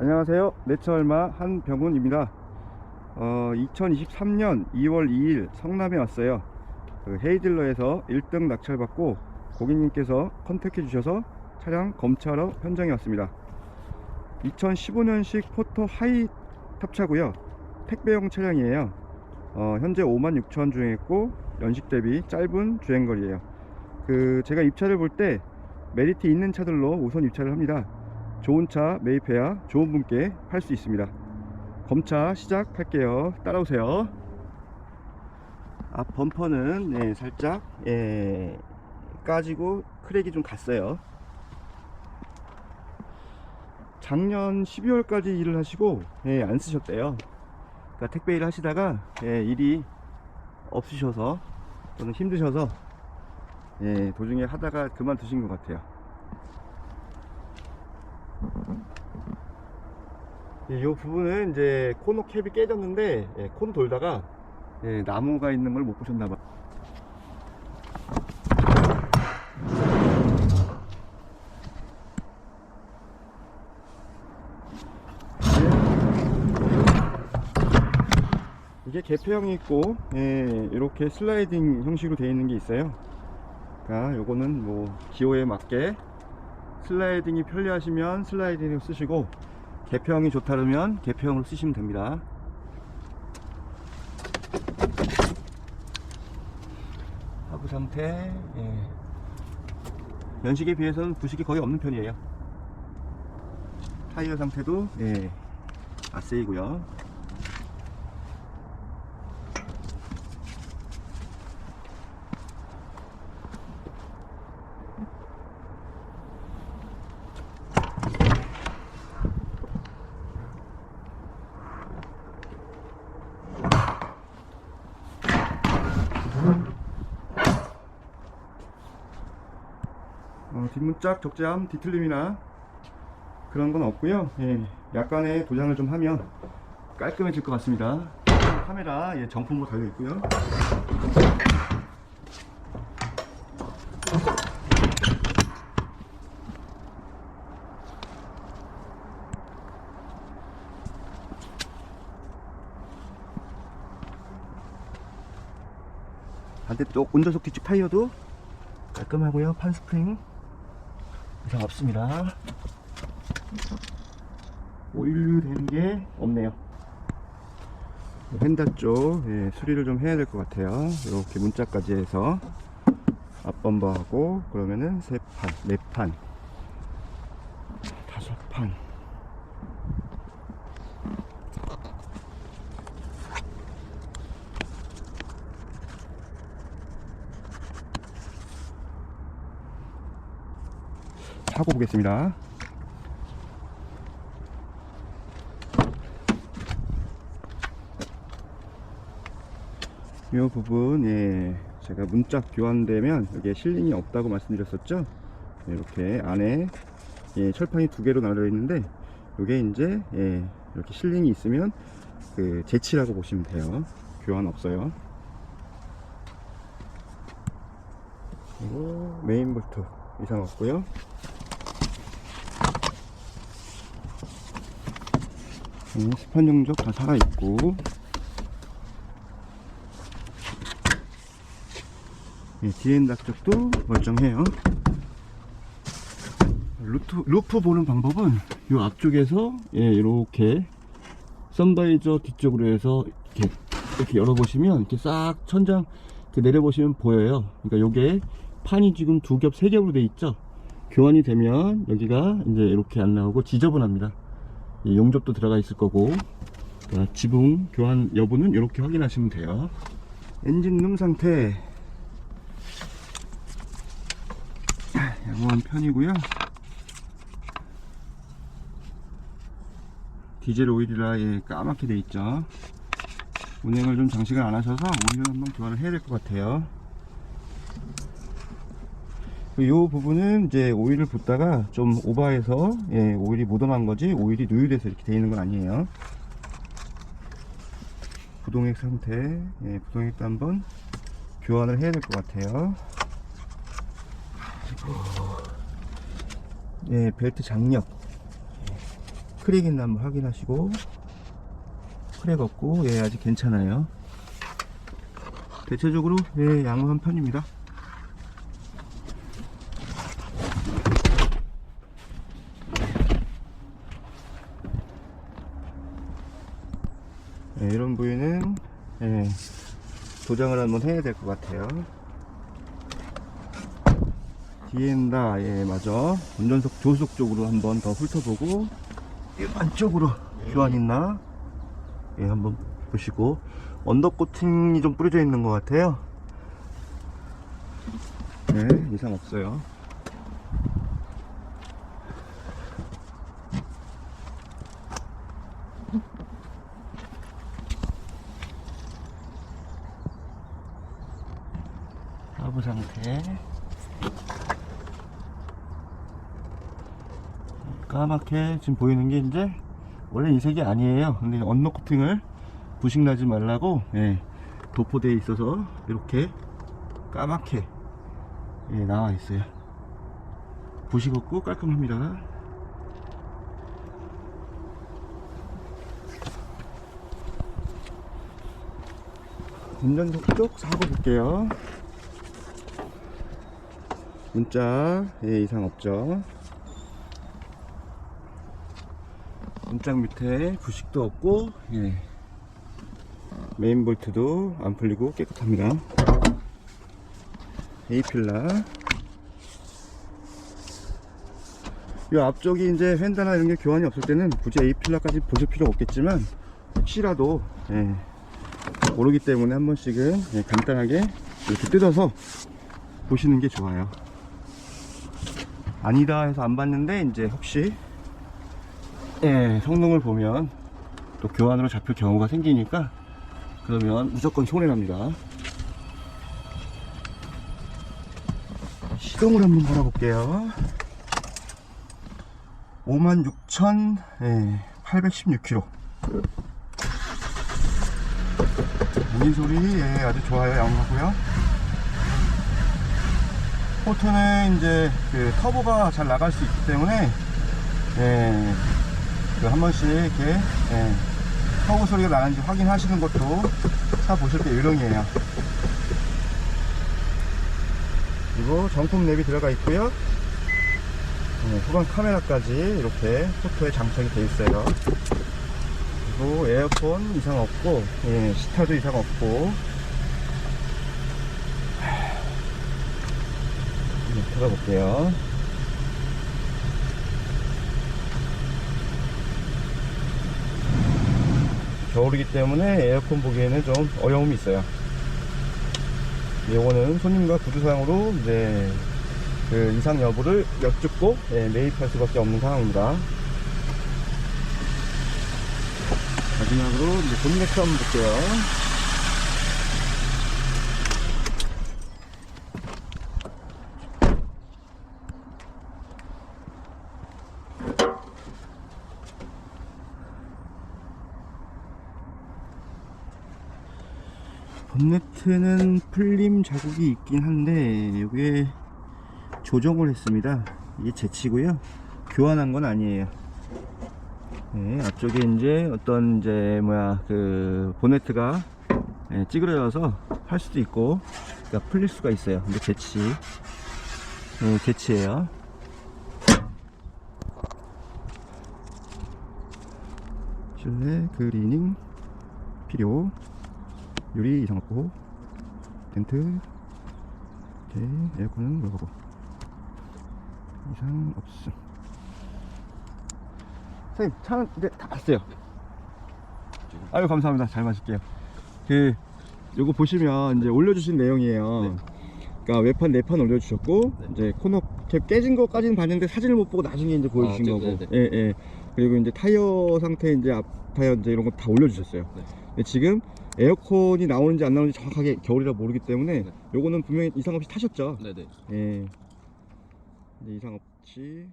안녕하세요. 내처얼마 한병훈입니다. 어, 2023년 2월 2일 성남에 왔어요. 그 헤이즐러에서 1등 낙찰받고 고객님께서 컨택해 주셔서 차량 검차하러 현장에 왔습니다. 2015년식 포토 하이 탑차고요. 택배용 차량이에요. 어, 현재 5만 6천 주행했고 연식 대비 짧은 주행거리예요. 그 제가 입차를 볼때 메리트 있는 차들로 우선 입차를 합니다. 좋은 차 매입해야 좋은 분께 팔 수 있습니다. 검차 시작할게요. 따라오세요. 앞 범퍼는 예, 살짝 예, 까지고 크랙이 좀 갔어요. 작년 12월까지 일을 하시고 예, 안 쓰셨대요. 그러니까 택배 일을 하시다가 예, 일이 없으셔서 또는 힘드셔서 예, 도중에 하다가 그만두신 것 같아요. 이 부분은 이제 코너 캡이 깨졌는데 예, 콘 돌다가 예, 나무가 있는 걸 못 보셨나봐. 이게 개폐형이 있고 예, 이렇게 슬라이딩 형식으로 되어 있는 게 있어요. 자, 요거는 뭐 기호에 맞게 슬라이딩이 편리하시면 슬라이딩으로 쓰시고 개평이 좋다면 개평으로 쓰시면 됩니다. 하부 상태 예. 연식에 비해서는 부식이 거의 없는 편이에요. 타이어 상태도 예. 아세이고요. 어, 뒷문짝 적재함 뒤틀림이나 그런 건 없고요. 예, 약간의 도장을 좀 하면 깔끔해질 것 같습니다. 카메라 예, 정품으로 달려 있고요. 반대쪽 운전석 뒤쪽 타이어도 깔끔하고요. 판 스프링 이상 없습니다. 되는 게 없네요. 휀다 쪽 예, 수리를 좀 해야 될 것 같아요. 이렇게 문자까지 해서 앞범버하고 그러면은 세 판, 네 판, 다섯 판. 사고 보겠습니다. 이 부분, 예, 제가 문짝 교환되면 여기에 실링이 없다고 말씀드렸었죠? 네, 이렇게 안에 예, 철판이 두 개로 나눠져 있는데, 이게 이제 예, 이렇게 실링이 있으면 그 재치라고 보시면 돼요. 교환 없어요. 그리고 메인 볼트 이상 없고요. 음, 스판 용접 다 살아있고. 예, 디엔닥 쪽도 멀쩡해요. 루트, 루프 보는 방법은 이 앞쪽에서 예, 이렇게 썬바이저 뒤쪽으로 해서 이렇게, 이렇게 열어보시면 이렇게 싹 천장 이렇게 내려보시면 보여요. 그러니까 요게 판이 지금 두 겹, 세 겹으로 돼 있죠? 교환이 되면 여기가 이제 이렇게 안 나오고 지저분합니다. 이 용접도 들어가 있을 거고. 자, 지붕 교환 여부는 이렇게 확인하시면 돼요. 엔진룸 상태. 양호한 편이고요. 디젤 오일이라 예, 까맣게 돼 있죠. 운행을 좀 장시간 안 하셔서 오일을 한번 교환을 해야 될 것 같아요 이 부분은 이제 오일을 붓다가 좀 오버해서 예, 오일이 묻어난 거지 오일이 누유돼서 이렇게 되어 있는 건 아니에요. 부동액 상태 예, 부동액도 한번 교환을 해야 될 것 같아요. 예, 벨트 장력. 크랙 있나 한번 확인하시고. 크랙 없고 예 아직 괜찮아요. 대체적으로 예 양호한 편입니다 예, 이런 부위는 예, 도장을 한번 해야 될 것 같아요. 뒤엔다 예 맞아. 운전석 조수석 쪽으로 한번 더 훑어보고 이 안쪽으로 교환 있나? 예 한번 보시고. 언더 코팅이 좀 뿌려져 있는 것 같아요. 네 이상 없어요 하부 상태. 까맣게 지금 보이는 게 이제 원래 이 색이 아니에요. 근데 언더 코팅을 부식 나지 말라고 예, 도포되어 있어서 이렇게 까맣게 예, 나와 있어요. 부식 없고 깔끔합니다. 운전석 쪽 사고 볼게요 문자 예, 이상 없죠. 문짝 밑에 부식도 없고 예. 메인 볼트도 안 풀리고 깨끗합니다. A필라. 이 앞쪽이 이제 휀다나 이런 게 교환이 없을 때는 굳이 A필라까지 보실 필요 없겠지만 혹시라도 예, 모르기 때문에 한 번씩은 예, 간단하게 이렇게 뜯어서 보시는 게 좋아요 아니다 해서 안 봤는데 이제 혹시 예, 성능을 보면 또 교환으로 잡힐 경우가 생기니까 그러면 무조건 손해납니다. 시동을 한번 걸어볼게요. 56,816km. 엔진 소리 예, 아주 좋아요. 양호하고요. 포트는 이제 그 터보가 잘 나갈 수 있기 때문에 예, 그한 번씩 이렇게 예, 허브 소리가 나는지 확인하시는 것도 차 보실 때 요령이에요. 그리고 정품 랩이 들어가 있고요. 예, 후방 카메라까지 이렇게 포토에 장착이 되어 있어요. 그리고 에어컨 이상 없고 예, 시타도 이상 없고 네, 들어볼게요. 겨울이기 때문에 에어컨 보기에는 좀 어려움이 있어요. 요거는 손님과 구두상으로 이제 그 이상 여부를 여쭙고 예, 매입할 수밖에 없는 상황입니다. 마지막으로 이제 본네트 한번 볼게요. 본네트는 풀림 자국이 있긴 한데 이게 조정을 했습니다. 이게 제치고요. 교환한 건 아니에요. 네, 앞쪽에 이제 어떤 이제 뭐야 그 보네트가 예, 찌그러져서 할 수도 있고 그러니까 풀릴 수가 있어요. 근데 제치. 예, 제치예요. 실내 그리닝 필요 유리 이상 없고 텐트 오케이 에어컨은 물어보고 이상 없음 선생님 차는 이제 다 왔어요 아유 감사합니다 잘 마실게요 그 요거 보시면 이제 올려주신 내용이에요 네. 그러니까 외판 네 판 올려주셨고 네. 이제 코너 캡 깨진 거까지는 봤는데 사진을 못 보고 나중에 이제 보여주신 네, 거고 네, 네. 예, 예. 그리고 이제 타이어 상태 이제 앞 타이어 이제 이런 거 다 올려주셨어요 네. 지금 에어컨이 나오는지 안 나오는지 정확하게 겨울이라 모르기 때문에 네. 요거는 분명히 이상 없이 타셨죠 네네. 예. 이제 이상 없이